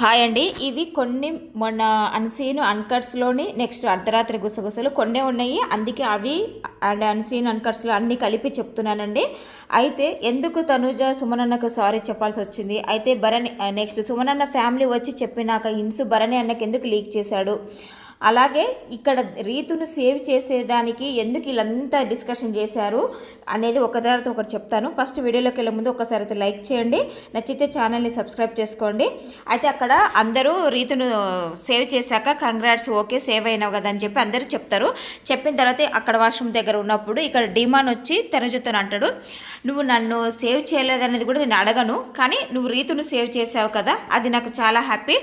Hi అండి. ఇవి కొన్ని మొన్న అన్సీన్ అన్కట్స్లోని నెక్స్ట్ అర్ధరాత్రి గుసగుసలు కొన్నే ఉన్నాయి. అందుకే అవి అండ్ అన్సీన్ అన్కట్స్లో అన్నీ కలిపి చెప్తున్నానండి. అయితే ఎందుకు తనుజ సుమనన్నకు సారీ చెప్పాల్సి వచ్చింది? అయితే భరణి uh, నెక్స్ట్ సుమనన్న ఫ్యామిలీ వచ్చి చెప్పినాక హింసు భరణి అన్నకి ఎందుకు లీక్ చేశాడు? అలాగే ఇక్కడ రీతును సేవ్ చేసేదానికి ఎందుకు వీళ్ళంతా డిస్కషన్ చేశారు అనేది ఒక తర్వాత ఒకటి చెప్తాను. ఫస్ట్ వీడియోలోకి వెళ్ళే ముందు ఒకసారి అయితే లైక్ చేయండి. నచ్చితే ఛానల్ని సబ్స్క్రైబ్ చేసుకోండి. అయితే అక్కడ అందరూ రీతును సేవ్ చేశాక కంగ్రాట్స్ ఓకే సేవ్ అయినావు కదా అని చెప్పి అందరూ చెప్తారు. చెప్పిన తర్వాత అక్కడ వాష్రూమ్ దగ్గర ఉన్నప్పుడు ఇక్కడ డిమాన్ వచ్చి తనుజుతో అంటాడు. నువ్వు నన్ను సేవ్ చేయలేదనేది కూడా నేను అడగను కానీ నువ్వు రీతును సేవ్ చేసావు కదా అది నాకు చాలా హ్యాపీ.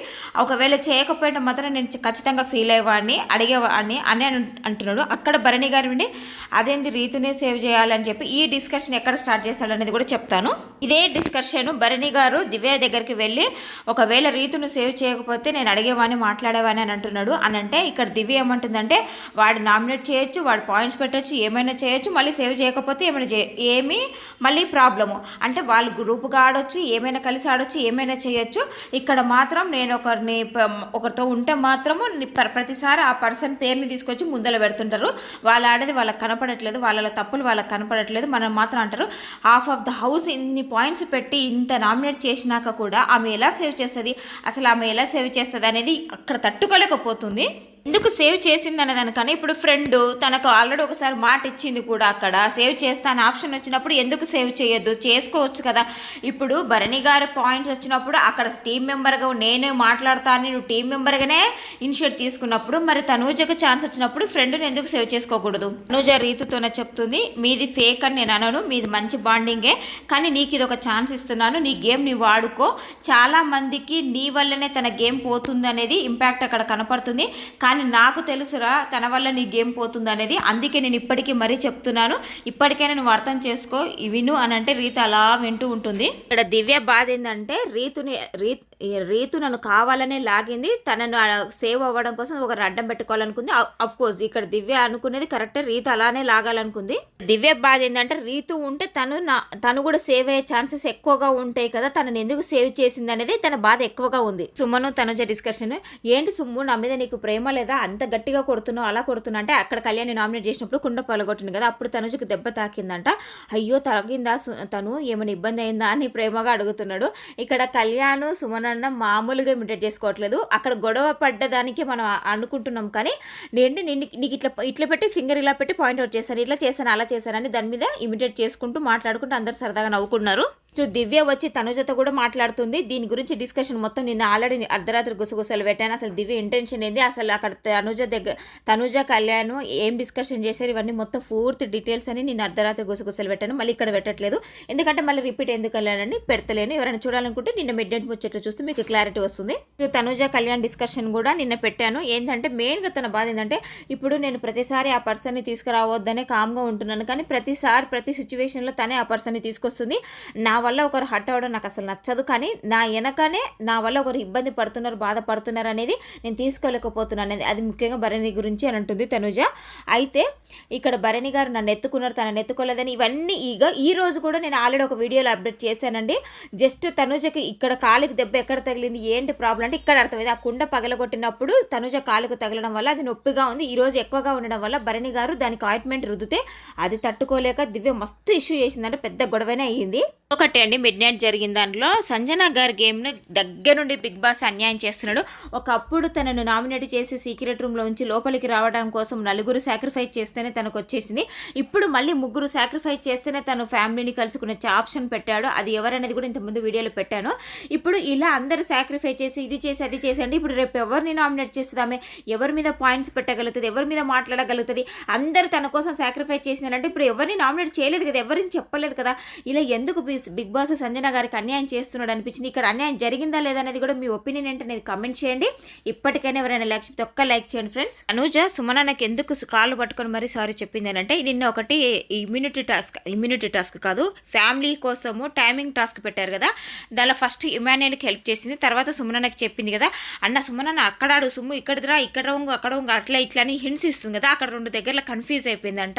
ఒకవేళ చేయకపోయినా మాత్రం నేను ఖచ్చితంగా ఫీల్ అయ్యేవాడిని అడిగేవాడిని అని అంటున్నాడు. అక్కడ భరణి గారి నుండి అదేంది రీతునే సేవ్ చేయాలని చెప్పి ఈ డిస్కషన్ ఎక్కడ స్టార్ట్ చేస్తాడు అనేది కూడా చెప్తాను. ఇదే డిస్కషన్ భరణి గారు దివ్య దగ్గరికి వెళ్ళి ఒకవేళ రీతును సేవ్ చేయకపోతే నేను అడిగేవాడిని మాట్లాడేవాడిని అని అంటున్నాడు. అని అంటే ఇక్కడ దివ్య ఏమంటుందంటే వాడు నామినేట్ చేయొచ్చు వాడు పాయింట్స్ పెట్టొచ్చు ఏమైనా చేయొచ్చు మళ్ళీ సేవ్ చేయకపోతే ఏమైనా చే ఏమీ మళ్ళీ ప్రాబ్లము. అంటే వాళ్ళు గ్రూప్గా ఆడొచ్చు ఏమైనా కలిసి ఆడొచ్చు ఏమైనా చేయొచ్చు. ఇక్కడ మాత్రం నేను ఒకరిని ఒకరితో ఉంటే మాత్రము ప్రతి ప్రతిసారి ఆ పర్సన్ పేరుని తీసుకొచ్చి ముందర పెడుతుంటారు. వాళ్ళ ఆడేది వాళ్ళకి కనపడట్లేదు వాళ్ళ తప్పులు వాళ్ళకి కనపడట్లేదు. మనం మాత్రం అంటారు హాఫ్ ఆఫ్ ద హౌస్ ఇన్ని పాయింట్స్ పెట్టి ఇంత నామినేట్ చేసినాక కూడా ఆమె ఎలా సేవ్ చేస్తుంది? అసలు ఆమె ఎలా సేవ్ చేస్తుంది? అనేది అక్కడ తట్టుకోలేకపోతుంది. ఎందుకు సేవ్ చేసింది అనే దానికన్నా ఇప్పుడు ఫ్రెండ్ తనకు ఆల్రెడీ ఒకసారి మాట ఇచ్చింది కూడా అక్కడ. సేవ్ చేస్తాను ఆప్షన్ వచ్చినప్పుడు ఎందుకు సేవ్ చేయొద్దు? చేసుకోవచ్చు కదా. ఇప్పుడు భరణి గారి పాయింట్స్ వచ్చినప్పుడు అక్కడ టీం మెంబర్గా నేనే మాట్లాడతాను నువ్వు టీం మెంబర్గానే ఇనిషియేట్ తీసుకున్నప్పుడు మరి తనూజకు ఛాన్స్ వచ్చినప్పుడు ఫ్రెండ్ని ఎందుకు సేవ్ చేసుకోకూడదు? తనూజ రీతితోనే చెప్తుంది మీది ఫేక్ అని నేను అనను మీది మంచి బాండింగే కానీ నీకు ఇది ఒక ఛాన్స్ ఇస్తున్నాను నీ గేమ్ నీ వాడుకో చాలామందికి నీ వల్లనే తన గేమ్ పోతుంది అనేది ఇంపాక్ట్ అక్కడ కనపడుతుంది కానీ నాకు తెలుసురా తన వల్ల నీ గేమ్ పోతుంది అనేది. అందుకే నేను ఇప్పటికీ మరీ చెప్తున్నాను. ఇప్పటికైనా నువ్వు అర్థం చేసుకో. విను అని అంటే రీత అలా వింటూ ఉంటుంది. ఇక్కడ దివ్య బాధ ఏంటంటే రీతుని రీ రీతు నన్ను కావాలనే లాగింది. తనను సేవ్ అవ్వడం కోసం ఒక అడ్డం పెట్టుకోవాలనుకుంది. అఫ్ కోర్స్ ఇక్కడ దివ్య అనుకునేది కరెక్ట్ రీతు అలానే లాగాలనుకుంది. దివ్య బాధ ఏంటంటే రీతు ఉంటే తను నా తను కూడా సేవ్ అయ్యే ఛాన్సెస్ ఎక్కువగా ఉంటాయి కదా. తనని ఎందుకు సేవ్ చేసింది అనేది తన బాధ ఎక్కువగా ఉంది. సుమను తనుజ డిస్కషన్ ఏంటి సుమ్ము నా మీద నీకు ప్రేమ లేదా? అంత గట్టిగా కొడుతున్నావు అలా కొడుతున్నా అంటే అక్కడ కళ్యాణ్ నామినేట్ చేసినప్పుడు కుండ పలగొట్టింది కదా. అప్పుడు తనుజకు దెబ్బ తాకిందంట. అయ్యో తగిందా తను? ఏమైనా ఇబ్బంది అయిందా అని ప్రేమగా అడుగుతున్నాడు. ఇక్కడ కళ్యాణ్ అన్న మామూలుగా ఇమిటేట్ చేసుకోవట్లేదు. అక్కడ గొడవ పడ్డదానికి మనం అనుకుంటున్నాం కానీ నేను నేను నీకు ఇట్లా ఇట్లా పెట్టి ఫింగర్ ఇలా పెట్టి పాయింట్ అవుట్ చేశాను ఇట్లా చేశాను అలా చేశానని దాని మీద ఇమిటేట్ చేసుకుంటూ మాట్లాడుకుంటూ అందరు సరదాగా నవ్వుకున్నారు. సో దివ్య వచ్చి తనుజతో కూడా మాట్లాడుతుంది. దీని గురించి డిస్కషన్ మొత్తం నిన్న ఆల్రెడీ అర్ధరాత్రి గుసగుసలు పెట్టాను. అసలు దివ్య ఇంటెన్షన్ ఏంది? అసలు అక్కడ తనుజ దగ్గర తనుజ కళ్యాణ్ ఏం డిస్కషన్ చేశారు? ఇవన్నీ మొత్తం పూర్తి డీటెయిల్స్ అని నేను అర్ధరాత్రి గుసగుసలు పెట్టాను. మళ్ళీ ఇక్కడ పెట్టట్లేదు. ఎందుకంటే మళ్ళీ రిపీట్ ఎందుకు వెళ్ళానని పెడతలేను. ఎవరైనా చూడాలనుకుంటే నిన్న మిడ్ నైట్ ముచ్చట్లు చూస్తే మీకు క్లారిటీ వస్తుంది. సో తనుజ కళ్యాణ్ డిస్కషన్ కూడా నిన్న పెట్టాను. ఏంటంటే మెయిన్గా తన బాధ ఏంటంటే ఇప్పుడు నేను ప్రతిసారి ఆ పర్సన్ని తీసుకురావద్దనే కామ్గా ఉంటున్నాను. కానీ ప్రతిసారి ప్రతి సిచ్యువేషన్లో తనే ఆ పర్సన్ని తీసుకొస్తుంది. నా వల్ల ఒకరు హట్ అవ్వడం నాకు అసలు నచ్చదు. కానీ నా వెనకనే నా వల్ల ఒకరు ఇబ్బంది పడుతున్నారు బాధపడుతున్నారు అనేది నేను తీసుకోలేకపోతున్నాను అనేది అది ముఖ్యంగా భరణి గురించి అని అంటుంది తనుజ. అయితే ఇక్కడ భరణి గారు నన్ను ఎత్తుకున్నారు తనని ఎత్తుకోలేదని ఇవన్నీ ఈగ. ఈ రోజు కూడా నేను ఆల్రెడీ ఒక వీడియోలో అప్డేట్ చేశానండి. జస్ట్ తనుజకి ఇక్కడ కాలికి దెబ్బ ఎక్కడ తగిలింది ఏంటి ప్రాబ్లం అంటే ఇక్కడ అర్థమైంది. ఆ కుండ పగలగొట్టినప్పుడు తనుజ కాలుకు తగలడం వల్ల అది నొప్పిగా ఉంది. ఈ రోజు ఎక్కువగా ఉండడం వల్ల భరణి గారు దానికి ఆయింట్మెంట్ రుద్దితే అది తట్టుకోలేక దివ్య మస్తు ఇష్యూ చేసిందంటే పెద్ద గొడవనే అయ్యింది. ఒకటి అండి. మిడ్ నైట్ జరిగిన దాంట్లో సంజన గారి గేమ్ను దగ్గర నుండి బిగ్ బాస్ అన్యాయం చేస్తున్నాడు. ఒకప్పుడు తనను నామినేట్ చేసి సీక్రెట్ రూమ్లో ఉంచి లోపలికి రావడం కోసం నలుగురు సాక్రిఫైస్ చేస్తేనే తనకు వచ్చేసింది. ఇప్పుడు మళ్ళీ ముగ్గురు సాక్రిఫైస్ చేస్తేనే తను ఫ్యామిలీని కలుసుకునే ఆప్షన్ పెట్టాడు. అది ఎవరనేది కూడా ఇంతకుముందు వీడియోలో పెట్టాను. ఇప్పుడు ఇలా అందరూ సాక్రిఫై చేసి ఇది చేసి అది చేసండి ఇప్పుడు రేపు ఎవరిని నామినేట్ చేస్తుందామే ఎవరి మీద పాయింట్స్ పెట్టగలుగుతుంది? ఎవరి మీద మాట్లాడగలుగుతుంది? అందరూ తన కోసం సాక్రిఫైస్ చేసిందంటే ఇప్పుడు ఎవరిని నామినేట్ చేయలేదు కదా? ఎవరిని చెప్పలేదు కదా? ఇలా ఎందుకు బిగ్- బిగ్ బాస్ సంజన గారికి అన్యాయం చేస్తున్నాడు అనిపించింది. ఇక్కడ అన్యాయం జరిగిందా లేదా అనేది కూడా మీ ఒపీనియన్ ఏంటనేది కమెంట్ చేయండి. ఇప్పటికైనా ఎవరైనా లైక్ చెప్తే ఒక్క లైక్ చేయండి ఫ్రెండ్స్. అనుజ సుమన నాకు ఎందుకు కాళ్ళు పట్టుకొని మరీ సారీ చెప్పింది అంటే నిన్న ఒకటి ఇమ్యూనిటీ టాస్క్ ఇమ్యూనిటీ టాస్క్ కాదు ఫ్యామిలీ కోసము టైమింగ్ టాస్క్ పెట్టారు కదా. దానిలో ఫస్ట్ ఇమాన్యుయల్కి హెల్ప్ చేసింది తర్వాత సుమనకి చెప్పింది కదా. అన్న సుమన అక్కడ ఆడు సుమ్ము ఇక్కడ రా ఇక్కడ ఉంగు అక్కడ ఉంగు అట్లా ఇట్లా అని హింట్స్ ఇస్తుంది కదా. అక్కడ రెండు దగ్గరలో కన్ఫ్యూజ్ అయిపోయిందంట.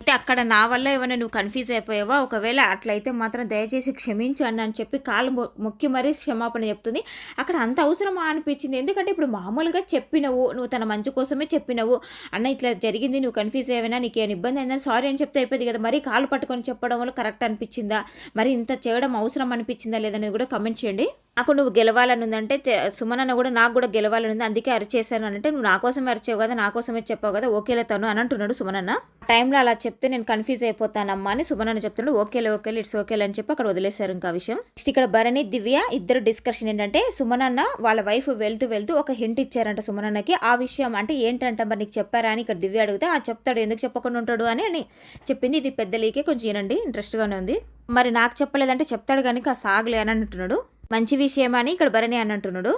అయితే అక్కడ నా వల్ల ఏమైనా నువ్వు కన్ఫ్యూజ్ అయిపోయావా? ఒకవేళ అట్లయితే మాత్రం దయచేసి క్షమించండి అని చెప్పి కాలు మొ- మొక్కి మరీ క్షమాపణ చెప్తుంది. అక్కడ అంత అవసరమా అనిపించింది? ఎందుకంటే ఇప్పుడు మామూలుగా చెప్పినవు నువ్వు తన మంచి కోసమే చెప్పినవు. అన్న ఇట్లా జరిగింది నువ్వు కన్ఫ్యూజ్ అయ్యావనా నీకు ఏమైనా ఇబ్బంది అయిందని సారీ అని చెప్తే అయిపోయింది కదా. మరీ కాలు పట్టుకొని చెప్పడం వల్ల కరెక్ట్ అనిపించిందా? మరి ఇంత చేయడం అవసరం అనిపించిందా లేదనేది కూడా కమెంట్ చేయండి. అక్కడ నువ్వు గెలవాలని ఉందంటే సుమనన్న కూడా నాకు కూడా గెలవాలని ఉంది అందుకే అరిచేశాను అంటే నువ్వు నా కోసం అరిచావు కదా నా కోసమే చెప్పావు కదా ఓకేలే తను అని అంటున్నాడు సుమనన్న. టైంలో అలా చెప్తే నేను కన్ఫ్యూజ్ అయిపోతానమ్మా అని సుమనన్న చెప్తున్నాడు. ఓకేలే ఓకేలే ఇట్స్ ఓకేలే అని చెప్పి అక్కడ వదిలేశారు ఇంకా విషయం. నెక్స్ట్ ఇక్కడ భరణి దివ్య ఇద్దరు డిస్కషన్ ఏంటంటే సుమనన్న వాళ్ళ వైఫ్ వెళ్తూ వెళ్తూ ఒక హింట్ ఇచ్చారంట సుమనన్నకి. ఆ విషయం అంటే ఏంటంట మరి నీకు చెప్పారా అని ఇక్కడ దివ్య అడిగితే ఆ చెప్తాడు ఎందుకు చెప్పకుండా ఉంటాడు అని అని చెప్పింది. ఇది పెద్ద లీకే కొంచెం వినండి ఇంట్రెస్ట్గానే ఉంది. మరి నాకు చెప్పలేదంటే చెప్తాడు కానీ కాస్త ఆగలే అని అంటున్నాడు. మంచి విషయం అని ఇక్కడ భరణి అని అంటున్నాడు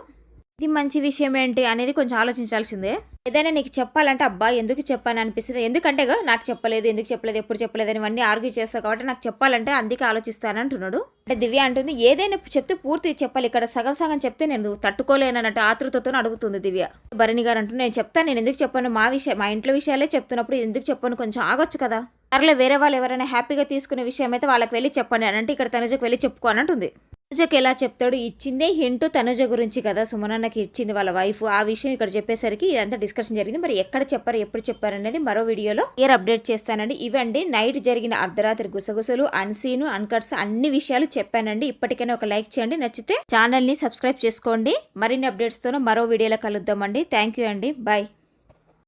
ఇది మంచి విషయం ఏంటి అనేది కొంచెం ఆలోచించాల్సిందే. ఏదైనా నీకు చెప్పాలంటే అబ్బా ఎందుకు చెప్పాను అనిపిస్తుంది? ఎందుకంటే నాకు చెప్పలేదు ఎందుకు చెప్పలేదు ఎప్పుడు చెప్పలేదు అని ఇవన్నీ ఆర్గ్యూ చేస్తావు కాబట్టి నాకు చెప్పాలంటే అందుకే ఆలోచిస్తాను అంటున్నాడు. అంటే దివ్య అంటుంది ఏదైనా చెప్తే పూర్తి చెప్పాలి ఇక్కడ సగం సగం చెప్తే నేను తట్టుకోలేనన్నట్టు ఆతృతతో అడుగుతుంది దివ్య. భరణి గారు అంటుంది నేను చెప్తాను నేను ఎందుకు చెప్పాను? మా విషయం మా ఇంట్లో విషయాలే చెప్తున్నప్పుడు ఎందుకు చెప్పాను? కొంచెం ఆగొచ్చు కదా. సర్లే వేరే వాళ్ళు ఎవరైనా హ్యాపీగా తీసుకునే విషయం అయితే వాళ్ళకి వెళ్ళి చెప్పండి అని అంటే ఇక్కడ తనుజకు వెళ్ళి చెప్పుకోనంటుంది తనుజకి ఎలా చెప్తాడు ఇచ్చిందే హింట్ తనుజ గురించి కదా సుమనన్నకి ఇచ్చింది వాళ్ళ వైఫ్. ఆ విషయం ఇక్కడ చెప్పేసరికి ఇదంతా డిస్కషన్ జరిగింది. మరి ఎక్కడ చెప్పారు ఎప్పుడు చెప్పారు అనేది మరో వీడియోలో క్లియర్ అప్డేట్ చేస్తానండి. ఇవండి నైట్ జరిగిన అర్ధరాత్రి గుసగుసలు అన్సీను అన్కట్స్ అన్ని విషయాలు చెప్పానండి. ఇప్పటికైనా ఒక లైక్ చేయండి. నచ్చితే ఛానల్ని సబ్స్క్రైబ్ చేసుకోండి. మరిన్ని అప్డేట్స్తోనూ మరో వీడియోలో కలుద్దామండి. థ్యాంక్ యూ అండి. బాయ్